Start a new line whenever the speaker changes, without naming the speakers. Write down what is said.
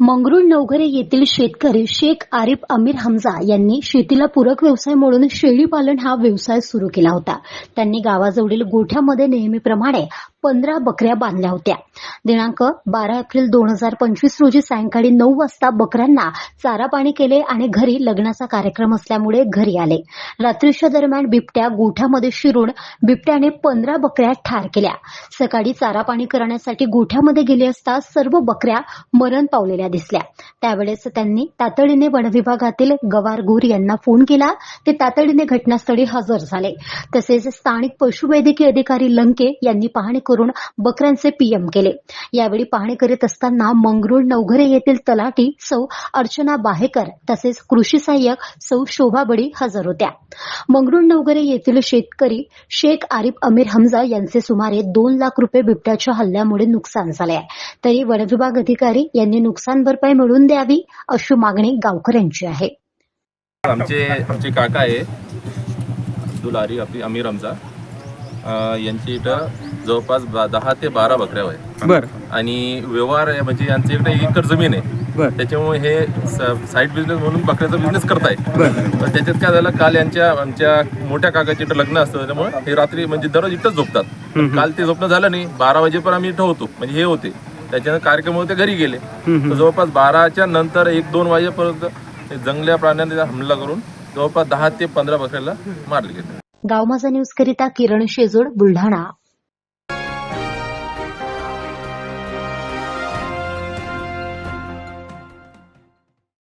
मंगरुळ नवघरे येथील शेतकरी शेख आरिफ अमीर हमजा यांनी शेतीला पूरक व्यवसाय म्हणून शेळी पालन हा व्यवसाय सुरू केला होता. त्यांनी गावाजवळील गोठ्यामध्ये नेहमीप्रमाणे पंधरा बकऱ्या बांधल्या होत्या. दिनांक बारा एप्रिल दोन हजार पंचवीस रोजी सायंकाळी नऊ वाजता बकऱ्यांना चारा पाणी केले आणि घरी लग्नाचा कार्यक्रम असल्यामुळे घरी आले. रात्रीच्या दरम्यान बिबट्या गोठ्यामध्ये शिरून बिबट्याने पंधरा बकऱ्या ठार केल्या. सकाळी चारा पाणी करण्यासाठी गोठ्यामध्ये गेले असता सर्व बकऱ्या मरण पावलेल्या दिसल्या. त्यावेळेस त्यांनी तातडीने वनविभागातील गवार गोर यांना फोन केला. ते तातडीने घटनास्थळी हजर झाले. तसेच स्थानिक पशुवैद्यकीय अधिकारी लंके यांनी पाहणी करून बकऱ्यांचे पीएम केले. यावेळी पाहणी करीत असताना मंगरुळ नवघरे येथील तलाठी सौ अर्चना बाहेकर तसेच कृषी सहाय्यक सौ शोभा बडी हजर होत्या. मंगरुळ नवघरे येथील शेतकरी शेख आरिफ अमीर हमजा यांचे सुमारे दोन लाख रुपये बिबट्याच्या हल्ल्यामुळे नुकसान झाले आहे तरी वनविभाग अधिकारी यांनी नुकसान भरपाई मिळवून द्यावी अशी मागणी गावकऱ्यांची आहे.
आमचे आमचे काका आहे. दुलारी आपली अमीर रमजा यांची इथं जवळपास बा- दहा ते बारा बकऱ्या आहे
बर.
आणि व्यवहार आहे म्हणजे यांची इकडे एक एकर जमीन आहे.
बर.
त्याच्यामुळे हे साईड बिझनेस म्हणून बकऱ्याचा बिझनेस करताय.
बर.
पण त्याच्यात काय झालं काल यांच्या आमच्या मोठ्या काकाच्या इथं लग्न असतं त्याच्यामुळे हे रात्री म्हणजे दररोज इथंच झोपतात. पण काल ते झोपणं झालं नाही बारा वाजेपर्यंत आम्ही इथं होतो. म्हणजे हे होते. त्याच्यानं कार्यक्रम होते घरी गेले. तर जवळपास बाराच्या नंतर एक दोन वाजेपर्यंत ते जंगल्या प्राण्यांनी हमला करून जवळपास दहा ते पंधरा बकऱ्याला मारले गेले.
गावमाजा न्यूज करिता किरण शेजोड बुलढाणा.